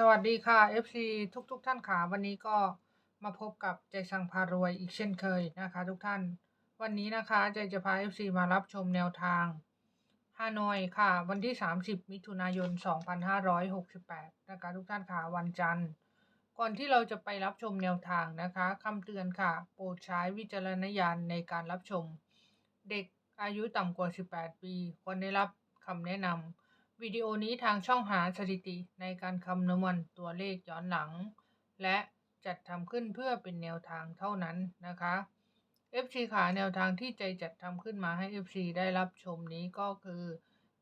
สวัสดีค่ะ FC ทุกทุกๆท่านค่ะวันนี้ก็มาพบกับใจสังพารวยอีกเช่นเคยนะคะ ทุกท่านวันนี้นะคะใจจะพา FC มารับชมแนวทางฮานอยค่ะ วันที่ 30 มิถุนายน 2568 นะคะ ทุกท่านค่ะวันจันทร์ ก่อนที่เราจะไปรับชมแนวทางนะคะคำเตือนค่ะ โปรดใช้วิจารณญาณในการรับชม เด็กอายุต่ำกว่า 18 ปีควรได้รับคำแนะนำ วิดีโอนี้ทางช่องหาสถิติในการคำนวณตัวเลขย้อนหลัง และจัดทำขึ้นเพื่อเป็นแนวทางเท่านั้นนะคะ FC ขาแนวทางที่ใจจัดทำขึ้นมาให้ FC ได้รับชมนี้ก็คือ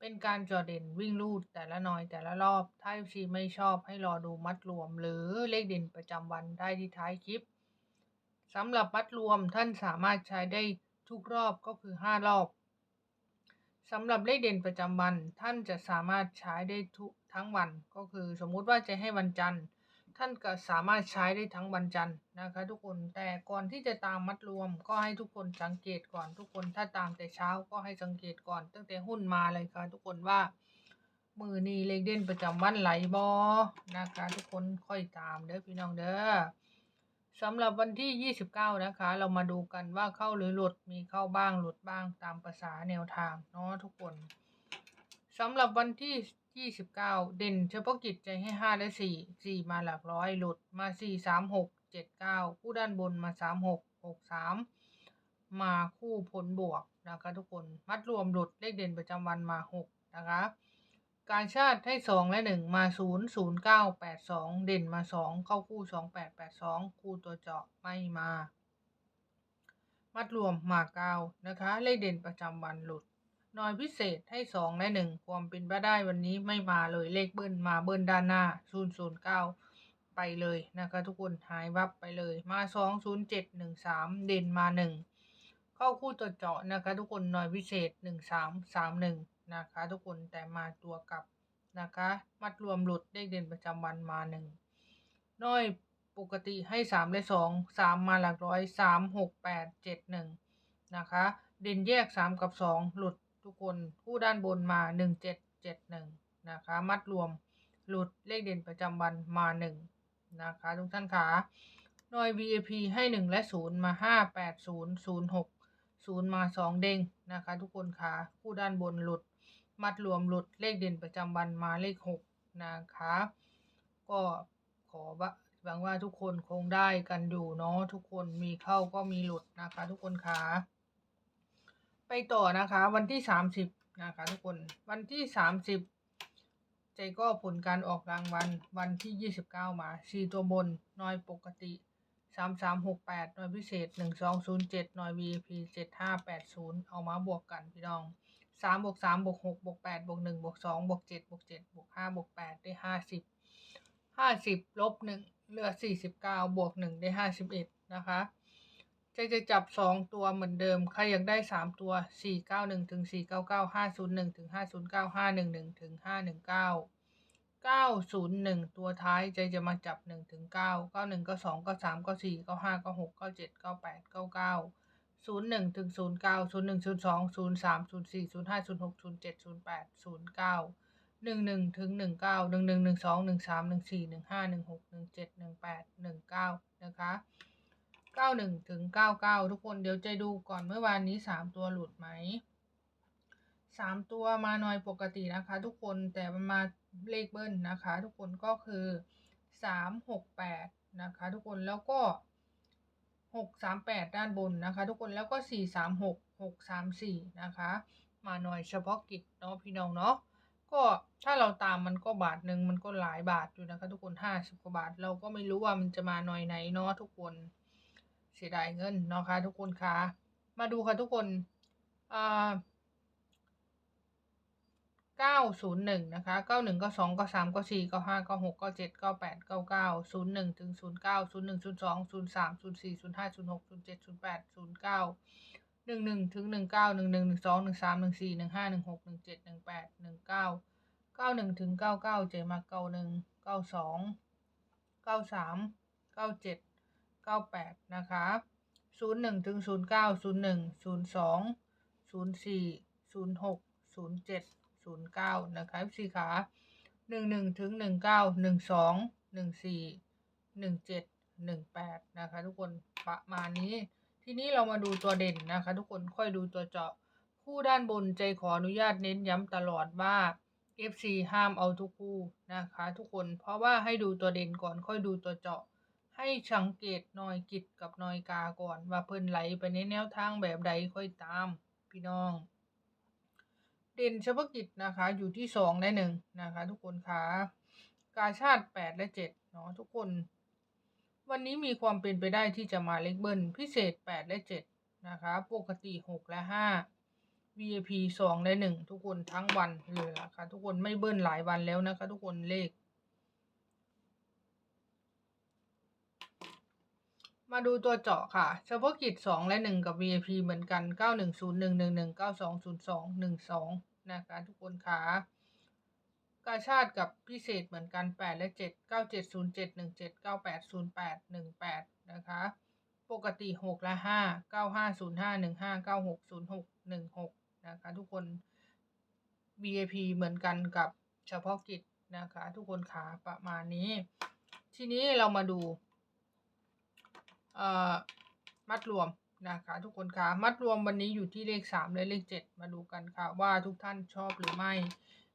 เป็นการจอเด่นวิ่งลูดแต่ละน่อยแต่ละรอบ ถ้า FC ไม่ชอบให้รอดูมัดรวม หรือเลขเด่นประจำวันได้ที่ท้ายคลิปสำหรับมัดรวมท่านสามารถใช้ได้ทุกรอบก็คือ 5 รอบ สำหรับเลขเด่นประจำวันท่านจะสามารถใช้ได้ทุกทั้งวัน ก็คือสมมุติว่าจะให้วันจันทร์ ท่านก็สามารถใช้ได้ทั้งวันจันทร์นะคะทุกคนแต่ก่อนที่จะตามมัดรวม ก็ให้ทุกคนสังเกตก่อนทุกคนถ้าตามแต่เช้าก็ให้สังเกตก่อน ตั้งแต่หุ้นมาเลยค่ะทุกคนว่า มือนี้เลขเด่นประจำวันไหลบอนะคะ ทุกคนค่อยตามเด้อพี่น้องเด้อ สำหรับวันที่ 29 นะคะ เรามาดูกันว่าเข้าหรือหลุดมีเข้าบ้างหลุดบ้างตามภาษาแนวทางเนาะทุกคนสำหรับวันที่ 29 เด่นเฉพาะกิจใจให้ 5 และ 4 4 มาหลักร้อยหลุดมา 4 3 6 7 9 คู่ด้านบนมา 3 6 6 3 มาคู่ผลบวกนะคะทุกคน มัดรวมหลุดเลขเด่นประจำวันมา 6 นะคะ การชาติให้สองและหนึ่งมาศูนย์ศูนย์เก้าแปดสองเด่นมาสองเข้าคู่สองแปดแปดสองคู่ตัวเจาะไม่มา มัดรวมมาเก้านะคะ เลขเด่นประจำวันหลุดนอยพิเศษให้สองและหนึ่งความเป็นไปได้วันนี้ไม่มาเลยเลขเบิ้ลมาเบิ้ลด้านหน้าศูนย์ศูนย์เก้าไปเลยนะคะทุกคนหายวับไปเลยมาสองศูนย์เจ็ดหนึ่งสามเด่นมาหนึ่งเข้าคู่ตัวเจาะนะคะทุกคนหน่อยพิเศษหนึ่งสามสามหนึ่ง นะคะ ทุกคนแต่มาตัวกลับนะคะ มัดรวมหลุดเลขเด่นประจำวันมาหนึ่งน้อยปกติให้สามและสองสามมาหลักร้อยสามหกแปดเจ็ดหนึ่งนะคะ เด่นแยกสามกับสองหลุดทุกคนคู่ด้านบนมาหนึ่งเจ็ดเจ็ดหนึ่งนะคะ มัดรวมหลุดเลขเด่นประจำวันมาหนึ่งนะคะทุกท่านคะหน่อย VIP ให้หนึ่งและศูนย์มาห้าแปดศูนย์ศูนย์หกศูนย์มาสองเด้งนะคะ ทุกคนค่ะคู่ด้านบนหลุด มัดรวมหลุดเลขเด่นประจำวันมาเลขหกนะคะ ก็ขอหวังว่าทุกคนคงได้กันอยู่เนาะทุกคนมีเข้าก็มีหลุดนะคะ ทุกคนค่ะไปต่อนะคะวันที่สามสิบนะคะ ทุกคนวันที่สามสิบใจก็ผลการออกรางวัลวันที่ยี่สิบเก้ามาสี่ตัวบนน้อยปกติสามสามหกแปดหน่วยพิเศษหนึ่งสองศูนย์เจ็ดหน่วย VIP เจ็ดห้าแปดศูนย์เอามาบวกกันพี่น้อง สามบวกสามบวกหกบวกแปดบวกหนึ่งบวกสองบวกเจ็ดบวกเจ็ดบวกห้าบวกแปดได้ห้าสิบห้าสิบลบหนึ่งเหลือสี่สิบเก้าบวกหนึ่งได้ห้าสิบเอ็ดนะคะจะจะจับสองตัวเหมือนเดิม ใครอยากได้สามตัวสี่เก้าหนึ่งถึงสี่เก้าเก้าห้าศูนย์หนึ่งถึงห้าศูนย์เก้าห้าหนึ่งหนึ่งถึงห้าหนึ่งเก้าเก้าศูนย์หนึ่งตัวท้ายใจจะมาจับหนึ่งถึงเก้าเก้าหนึ่งก้าสองก้าสามก้าสี่ก้าห้าก้าหกก้าเจ็ดก้าแปดเก้าเก้า ศูนย์หนึ่งถึงศูนย์เก้าศูนย์หนึ่งศูนย์สองศูนย์สามศูนย์สี่ศูนย์ห้าศูนย์หกศูนย์เจ็ดศูนย์แปดศูนย์เก้าหนึ่งหนึ่งถึงหนึ่งเก้าหนึ่งหนึ่งหนึ่งสองหนึ่งสามหนึ่งสี่หนึ่งห้าหนึ่งหกหนึ่งเจ็ดหนึ่งแปดหนึ่งเก้านะคะเก้าหนึ่งถึงเก้าเก้าทุกคนเดี๋ยวใจดูก่อนเมื่อวานนี้สามตัวหลุดไหมสามตัวมาหน่อยปกตินะคะ ทุกคนแต่มันมาเลขเบิ้ลนะคะ ทุกคนก็คือสามหกแปดนะคะ ทุกคนแล้วก็ หกสามแปดด้านบนนะคะ ทุกคนแล้วก็สี่สามหกหกสามสี่นะคะ มาหน่อยเฉพาะกิจเนาะพี่น้องเนาะก็ถ้าเราตามมันก็บาทหนึ่งมันก็หลายบาทอยู่นะคะ ทุกคนห้าสิบกว่าบาท เราก็ไม่รู้ว่ามันจะมาหน่อยไหนเนาะทุกคนเสียดายเงินเนาะคะทุกคนคะมาดูค่ะทุกคนอ่า เก้าศูนย์หนึ่งนะคะเก้าหนึ่งเก้าสองเก้าสามเก้าสี่เก้าห้าเก้าหกเก้าเจ็ดเก้าแปดเก้าเก้าศูนย์หนึ่งถึงศูนย์เก้าศูนย์หนึ่งศูนย์สองศูนย์สามศูนย์สี่ศูนย์ห้าศูนย์หกศูนย์เจ็ดศูนย์แปดศูนย์เก้าหนึ่งหนึ่งถึงหนึ่งเก้าหนึ่งหนึ่งหนึ่งสองหนึ่งสามหนึ่งสี่หนึ่งห้าหนึ่งหกหนึ่งเจ็ดหนึ่งแปดหนึ่งเก้าเก้าหนึ่งถึงเก้าเก้าเจมาเก้าหนึ่งเก้าสองเก้าสามเก้าเจ็ดเก้าแปดนะคะศูนย์หนึ่งถึงศูนย์เก้า ศูนย์เก้านะคะพี่ขาหนึ่งหนึ่งถึงหนึ่งเก้าหนึ่งสองหนึ่งสี่หนึ่งเจ็ดหนึ่งแปดนะคะ ทุกคนประมาณนี้ ทีนี้เรามาดูตัวเด่นนะคะ ทุกคนค่อยดูตัวเจาะคู่ด้านบนใจขออนุญาตเน้นย้ำตลอดว่า FC ห้ามเอาทุกคู่นะคะ ทุกคนเพราะว่าให้ดูตัวเด่นก่อนค่อยดูตัวเจาะ ให้สังเกตหนอยกิจกับหนอยกาก่อน ว่าเพิ่นไหลไปในแนวทางแบบใดค่อยตาม พี่น้อง เด่นเฉพาะกิจนะคะ อยู่ที่สองและหนึ่งนะคะ ทุกคนคะกาชาติแปดและเจ็ดเนาะทุกคน วันนี้มีความเป็นไปได้ที่จะมาเล็กเบิ้ลพิเศษแปดและเจ็ดนะคะ ปกติหกและห้า VIP สองและหนึ่งทุกคนทั้งวันเลยนะคะทุกคนไม่เบิ้ลหลายวันแล้วนะคะ ทุกคนเลข มาดูตัวเจาะค่ะ เฉพาะกิจสองและหนึ่งกับ VIP เหมือนกันเก้าหนึ่งศูนย์หนึ่งหนึ่งเก้าสองศูนย์สองหนึ่งสองนะคะทุกคนค่ะกาชาติกับพิเศษเหมือนกันแปดและเจ็ดเก้าเจ็ดศูนย์เจ็ดหนึ่งเจ็ดเก้าแปดศูนย์แปดหนึ่งแปดนะคะ ปกติหกและห้าเก้าห้าศูนย์ห้าหนึ่งห้าเก้าหกศูนย์หกหนึ่งหกนะคะ ทุกคน VIP เหมือนกันกับเฉพาะกิจนะคะ ทุกคนขาประมาณนี้ ทีนี้เรามาดู เอ่อมัดรวมนะคะทุกคนคะมัดรวมวันนี้อยู่ที่เลขสามและเลขเจ็ดมาดูกันค่ะ ว่าทุกท่านชอบหรือไม่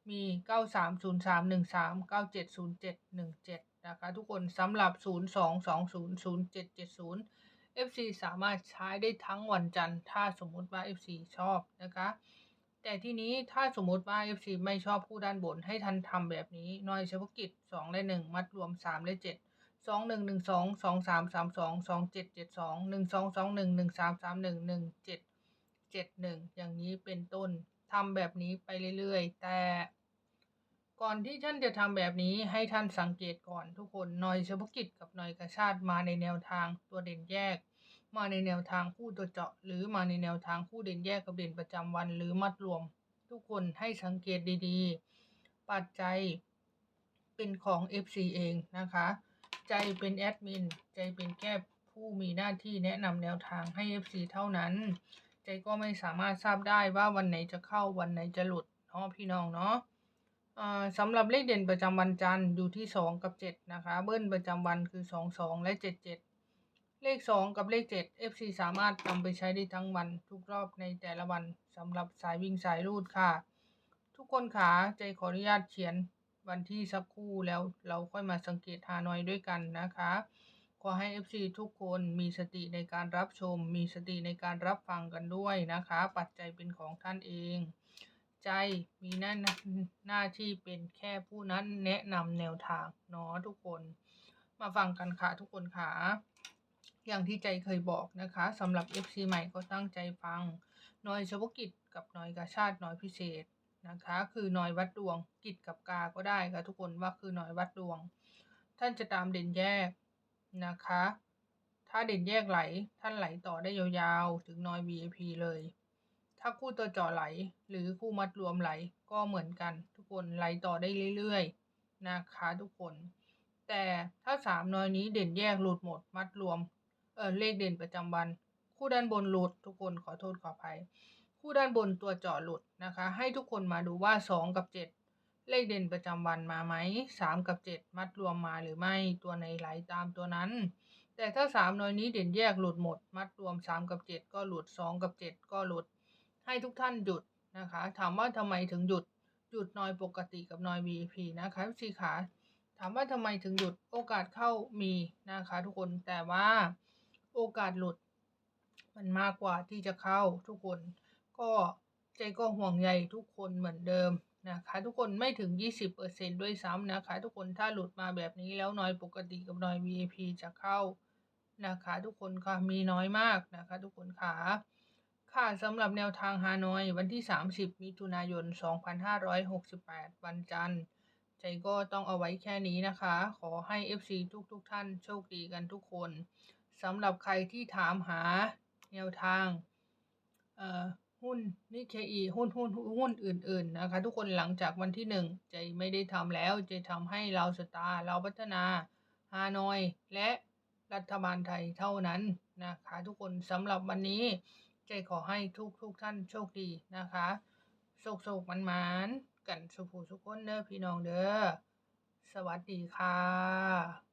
มีเก้าสามศูนย์สามหนึ่งสามเก้าเจ็ดศูนย์เจ็ดหนึ่งเจ็ดนะคะ ทุกคนสำหรับศูนย์สองสองศูนย์ศูนย์เจ็ดเจ็ดศูนย์ FC สามารถใช้ได้ทั้งวันจันทร์ ถ้าสมมุติว่า FC ชอบนะคะ แต่ที่นี้ถ้าสมมุติว่า FC ไม่ชอบคู่ด้านบนให้ทันทำแบบนี้หน่อยเฉพาะกิจสองและหนึ่งมัดรวมสามและเจ็ด สองหนึ่งหนึ่งสองสองสามสามสองสองเจ็ดเจ็ดสองหนึ่งสองสองหนึ่งหนึ่งสามสามหนึ่งหนึ่งเจ็ดเจ็ดหนึ่งอย่างนี้เป็นต้นทำแบบนี้ไปเรื่อยๆ แต่ก่อนที่ท่านจะทำแบบนี้ให้ท่านสังเกตก่อนทุกคนหน่อยเฉพาะกิจกับหน่อยกระชาติมาในแนวทางตัวเด่นแยก มาในแนวทางคู่ตัวเจาะ หรือมาในแนวทางคู่เด่นแยกกับเด่นประจำวันหรือมัดรวม ทุกคนให้สังเกตดีๆ ปัจจัยเป็นของ FC เองนะคะ ใจเป็นแอดมิน ใจเป็นแค่ผู้มีหน้าที่แนะนำแนวทางให้ FC เท่านั้น ใจก็ไม่สามารถทราบได้ว่าวันไหนจะเข้าวันไหนจะหลุดเนาะพี่น้องเนาะอ่าสำหรับเลขเด่นประจำวันจันทร์อยู่ที่ 2 กับ 7 นะคะ เบิ้ลประจำวันคือ 2 2 และ 7 7 เลข 2 กับเลข 7 FC สามารถนำไปใช้ได้ทั้งวันทุกรอบในแต่ละวันสำหรับสายวิ่งสายรูดค่ะ ทุกคนขาใจขออนุญาตเขียน วันที่สักครู่แล้วเราค่อยมาสังเกตฮานอยด้วยกันนะคะ ขอให้ FC ทุกคนมีสติในการรับชม มีสติในการรับฟังกันด้วยนะคะ ปัจจัยเป็นของท่านเอง ใจมีหน้าหน้าที่เป็นแค่ผู้นั้นแนะนำแนวทางเนาะทุกคนมาฟังกันค่ะทุกคนค่ะ อย่างที่ใจเคยบอกนะคะสำหรับ FC ใหม่ก็ตั้งใจฟังน่อยเฉพาะกิจกับน่อยกาชาติน่อยพิเศษ นะคะ คือนอยวัดดวง กิจกับกา ก็ได้ค่ะทุกคนว่าคือนอยวัดดวง ท่านจะตามเด่นแยกนะคะ ถ้าเด่นแยกไหล ท่านไหลต่อได้ยาวๆ ถึงนอย VIP เลย ถ้าคู่ตัวเจาะไหล หรือคู่มัดรวมไหลก็เหมือนกัน ทุกคนไหลต่อได้เรื่อยๆนะคะทุกคน แต่ถ้าสามนอยนี้เด่นแยกหลุดหมด มัดรวม เออเลขเด่นประจำวัน คู่ด้านบนหลุดทุกคนขอโทษขออภัย คู่ด้านบนตัวเจาะหลุดนะคะ ให้ทุกคนมาดูว่า 2 กับ 7 เลขเด่นประจำวันมาไหม 3 กับ 7 มัดรวมมาหรือไม่ตัวไหนไหลตามตัวนั้น แต่ถ้า 3น่วยนี้เด่นแยกหลุดหมด มัดรวม 3 กับ 7 ก็หลุด 2 กับ 7 ก็หลุด ให้ทุกท่านหยุดนะคะ ถามว่าทำไมถึงหยุดหยุดน้อยปกติกับน้อย VIP นะคะสีขาถามว่าทำไมถึงหยุดโอกาสเข้ามีนะคะทุกคนแต่ว่าโอกาสหลุดมันมากกว่าที่จะเข้าทุกคน ก็ใจก็ห่วงใยทุกคนเหมือนเดิมนะคะทุกคนไม่ถึง 20%ด้วยซ้ำนะคะทุกคนถ้าหลุดมาแบบนี้แล้วน้อยปกติกับน้อย VIP จะเข้านะคะทุกคนค่ะมีน้อยมากนะคะทุกคนค่ะค่ะสำหรับแนวทางฮานอยวันที่ 30 มิถุนายน 2568 วันจันทร์ใจก็ต้องเอาไว้แค่นี้นะคะ ขอให้ FC ทุกๆทท่านโชคดีกันทุกคนสำหรับใครที่ถามหาแนวทางเอ่อ หุ้นนิเคอีหุ้นหุ้นหุ้นอื่น ๆ นะคะ ทุกคนหลังจากวันที่หนึ่งใจไม่ได้ทำแล้วใจทำให้เราสตาร์เราพัฒนาฮานอย และรัฐบาลไทยเท่านั้นนะคะ ทุกคนสำหรับวันนี้ใจขอให้ทุกทุกท่านโชคดีนะคะโชคโชคมันมันๆกันสุผู้สุคนเด้อพี่น้องเด้อสวัสดีค่ะ